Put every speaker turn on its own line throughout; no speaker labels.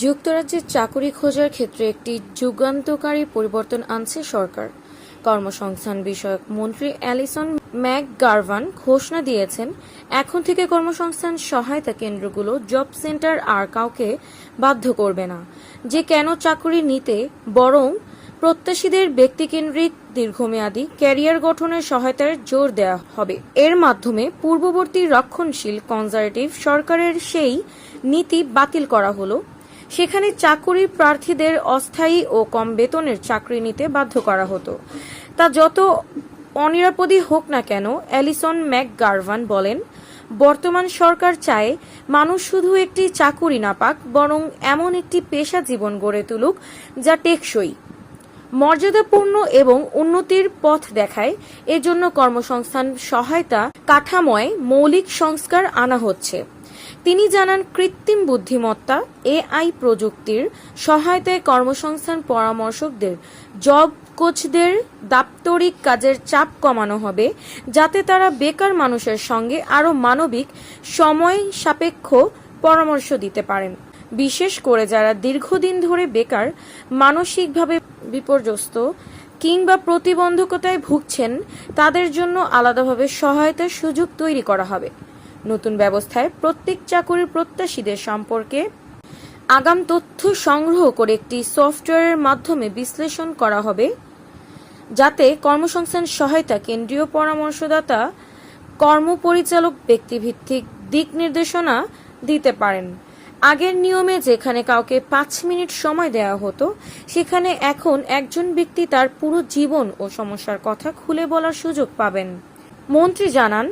যুক্তরাজ্যের চাকুরি খোঁজার ক্ষেত্রে একটি যুগান্তকারী পরিবর্তন আনছে সরকার। কর্মসংস্থান বিষয়ক মন্ত্রী অ্যালিসন ম্যাকগার্ভান ঘোষণা দিয়েছেন, এখন থেকে কর্মসংস্থান সহায়তা কেন্দ্রগুলো জব সেন্টার আর কাউকে বাধ্য করবে না, যে কেন চাকুরি নিতে, বরং প্রত্যাশীদের ব্যক্তিকেন্দ্রিক দীর্ঘমেয়াদী ক্যারিয়ার গঠনের সহায়তার জোর দেওয়া হবে। এর মাধ্যমে পূর্ববর্তী রক্ষণশীল কনজারভেটিভ সরকারের সেই নীতি বাতিল করা হলো। সেখানে চাকুরি প্রার্থীদের অস্থায়ী ও কম বেতনের চাকরি নিতে বাধ্য করা হতো। তা যত অনিরাপদই হোক না কেন, অ্যালিসন ম্যাকগার্ভান বলেন, বর্তমান সরকার চায় মানুষ শুধু একটি চাকুরি না পাক, বরং এমন একটি পেশা জীবন গড়ে তুলুক যা টেকসই, মর্যাদাপূর্ণ এবং উন্নতির পথ দেখায়। এজন্য কর্মসংস্থান সহায়তা কাঠামোয় মৌলিক সংস্কার আনা হচ্ছে। তিনি জানান, কৃত্রিম বুদ্ধিমত্তা, এআই প্রযুক্তির সহায়তায় কর্মসংস্থান পরামর্শকদের, জব কোচদের দাপ্তরিক কাজের চাপ কমানো হবে, যাতে তারা বেকার মানুষের সঙ্গে আরও মানবিক সময় সাপেক্ষ পরামর্শ দিতে পারেন। বিশেষ করে যারা দীর্ঘদিন ধরে বেকার, মানসিকভাবে বিপর্যস্ত কিংবা প্রতিবন্ধকতায় ভুগছেন, তাদের জন্য আলাদাভাবে সহায়তার সুযোগ তৈরি করা হবে। নতুন ব্যবস্থায় প্রত্যেক চাকুরির প্রত্যাশীদের সম্পর্কে আগাম তথ্য সংগ্রহ করে একটি সফটওয়্যারের মাধ্যমে বিশ্লেষণ করা হবে, যাতে কর্মসংস্থান সহায়তা কেন্দ্রীয় পরামর্শদাতা, কর্মপরিচালক ব্যক্তিভিত্তিক দিক নির্দেশনা দিতে পারেন। আগের নিয়মে যেখানে কাউকে পাঁচ মিনিট সময় দেওয়া হতো, সেখানে এখন একজন ব্যক্তি তার পুরো জীবন ও সমস্যার কথা খুলে বলার সুযোগ পাবেন। মন্ত্রী জানান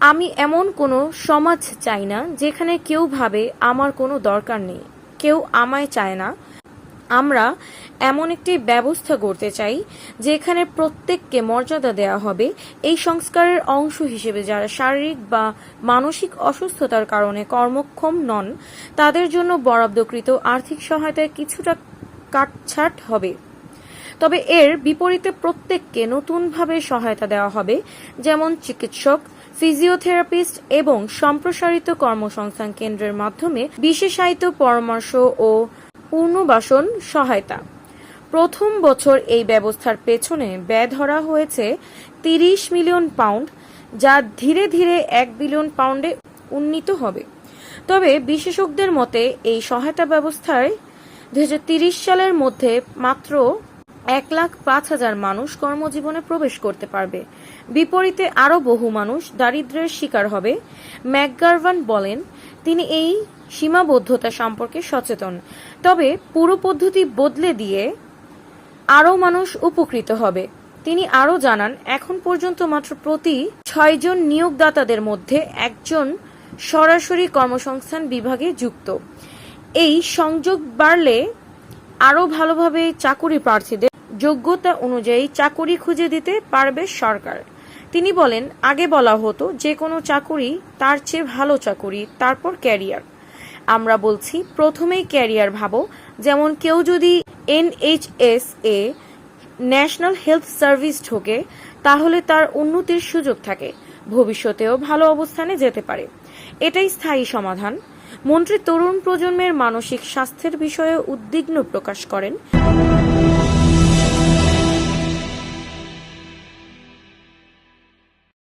আমি এমন কোনো সমাজ চাই না যেখানে কেউ ভাবে আমার কোনো দরকার নেই। কেউ আমায় চায় না। আমরা এমন একটি ব্যবস্থা করতে চাই যেখানে প্রত্যেককে মর্যাদা দেওয়া হবে। এই সংস্কারের অংশ হিসেবে যারা শারীরিক বা মানসিক অসুস্থতার কারণে কর্মক্ষম নন, তাদের জন্য বরাদ্দকৃত আর্থিক সহায়তায় কিছুটা কাটছাট হবে। তবে এর বিপরীতে প্রত্যেককে নতুনভাবে সহায়তা দেওয়া হবে, যেমন চিকিৎসক, ফিজিওথেরাপিস্ট এবং সম্প্রসারিত কর্মসংস্থান কেন্দ্রের মাধ্যমে বিশেষায়িত পরামর্শ ও পুনর্বাসন সহায়তা। প্রথম বছর এই ব্যবস্থার পেছনে ব্যয় ধরা হয়েছে তিরিশ মিলিয়ন পাউন্ড, যা ধীরে ধীরে এক বিলিয়ন পাউন্ডে উন্নীত হবে। তবে বিশেষজ্ঞদের মতে, এই সহায়তা ব্যবস্থায় দু সালের মধ্যে মাত্র এক লাখ পাঁচ হাজার মানুষ কর্মজীবনে প্রবেশ করতে পারবে। বিপরীতে আরও বহু মানুষ দারিদ্র্যের শিকার হবে। ম্যাকগার্ভান বলেন, তিনি এই সীমাবদ্ধতা সম্পর্কে সচেতন। তবে পুরো পদ্ধতি বদলে দিয়ে আরও মানুষ উপকৃত হবে। তিনি আরও জানান, এখন পর্যন্ত মাত্র প্রতি ছয়জন নিয়োগদাতাদের মধ্যে একজন সরাসরি কর্মসংস্থান বিভাগে যুক্ত। এই সংযোগ বাড়লে আরও ভালোভাবে চাকুরি প্রার্থীদের যোগ্যতা অনুযায়ী চাকুরি খুঁজে দিতে পারবে সরকার। তিনি বলেন, আগে বলা হতো, যে কোনো চাকুরি তার চেয়ে ভালো চাকুরি, তারপর ক্যারিয়ার। আমরা বলছি, প্রথমেই ক্যারিয়ার ভাবো। যেমন কেউ যদি এনএইচএস এ ন্যাশনাল হেলথ সার্ভিস ঢোকে, তাহলে তার উন্নতির সুযোগ থাকে। ভবিষ্যতেও ভালো অবস্থানে যেতে পারে। এটাই স্থায়ী সমাধান। মন্ত্রী তরুণ প্রজন্মের মানসিক স্বাস্থ্যের বিষয়ে উদ্বিগ্ন প্রকাশ করেন।